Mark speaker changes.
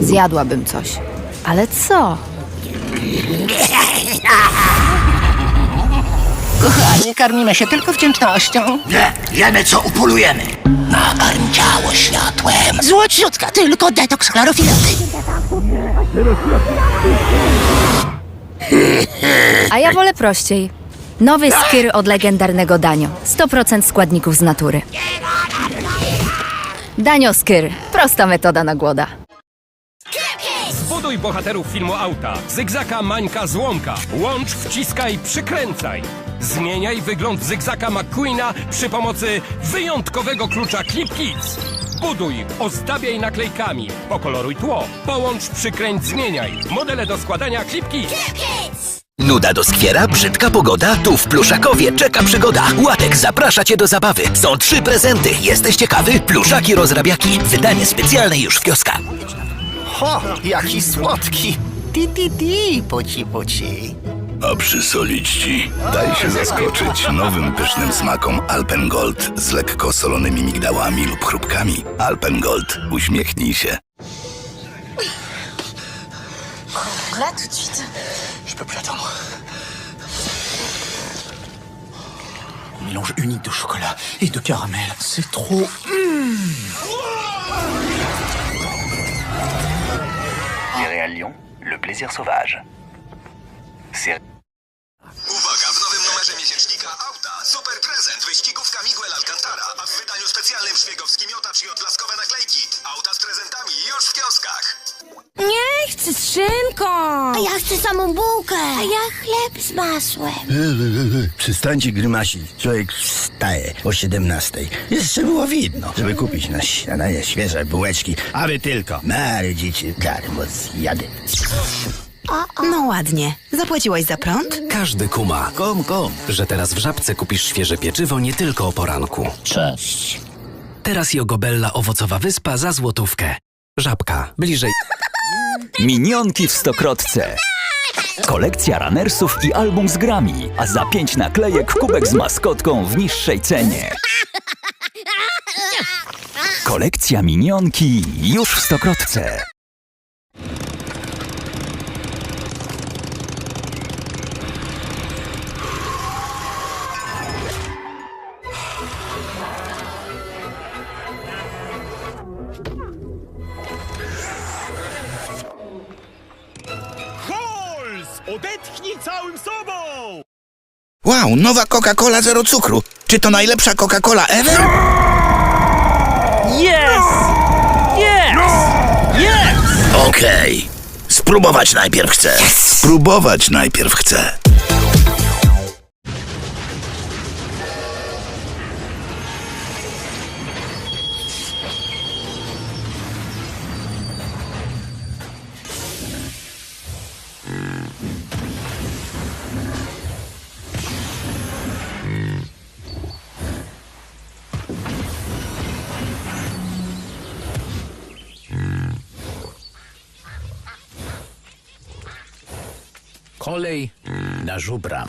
Speaker 1: Zjadłabym coś. Ale co?
Speaker 2: Kochani, karmimy się tylko wdzięcznością.
Speaker 3: Nie, wiemy co upolujemy. Nakarm ciało światłem.
Speaker 2: Złociutka, tylko detoks chlorofilowy.
Speaker 1: A ja wolę prościej. Nowy skyr od legendarnego Danio. 100% składników z natury. Danio Skyr. Prosta metoda na głoda.
Speaker 4: Zbuduj bohaterów filmu auta. Zygzaka, Mańka, Złomka. Łącz, wciskaj, przykręcaj. Zmieniaj wygląd Zygzaka McQueena przy pomocy wyjątkowego klucza Clip Kids. Buduj, ozdabiaj naklejkami, pokoloruj tło, połącz, przykręć, zmieniaj. Modele do składania Clip Kids.
Speaker 5: Nuda doskwiera, brzydka pogoda, tu w Pluszakowie czeka przygoda. Łatek zaprasza cię do zabawy. Są trzy prezenty. Jesteś ciekawy? Pluszaki rozrabiaki. Wydanie specjalne już w kioskach.
Speaker 3: Ho, jaki słodki. Ti, ti, ti, poci, poci.
Speaker 6: A przysolić ci? Daj się zaskoczyć nowym pysznym smakom Alpengold z lekko solonymi migdałami lub chrupkami. Alpengold, uśmiechnij się.
Speaker 3: Je peux plus attendre. Mélange unique de chocolat et de caramel. C'est trop.
Speaker 7: Plaisir sauvage.
Speaker 6: Uwaga, w nowym numerze miesięcznika Auta super prezent wyścigówka Miguel Alcantara, a w wydaniu specjalnym szpiegowski miotacz i odblaskowe naklejki. Auta z prezentami już w kioskach.
Speaker 8: Nie chcę z szynką!
Speaker 9: A ja chcę samą bułkę. A ja chleb z masłem.
Speaker 10: Przestańcie grymasić. Człowiek wstaje o 17. Jeszcze było widno, żeby kupić na śniadanie świeże bułeczki, a wy tylko marudzicie darmo zjady.
Speaker 8: No ładnie. Zapłaciłaś za prąd?
Speaker 11: Każdy kuma,
Speaker 10: Kom, kom.
Speaker 11: że teraz w Żabce kupisz świeże pieczywo nie tylko o poranku.
Speaker 3: Cześć.
Speaker 11: Teraz Jogobella owocowa wyspa za złotówkę. Żabka, bliżej.
Speaker 5: Minionki w Stokrotce. Kolekcja runnersów i album z grami, a za pięć naklejek kubek z maskotką w niższej cenie. Kolekcja Minionki już w Stokrotce.
Speaker 4: Odetchnij całym sobą!
Speaker 3: Wow, nowa Coca-Cola zero cukru. Czy to najlepsza Coca-Cola ever?
Speaker 6: Okej. Spróbować najpierw chcę. Spróbować najpierw chcę.
Speaker 10: Kolej na żubra.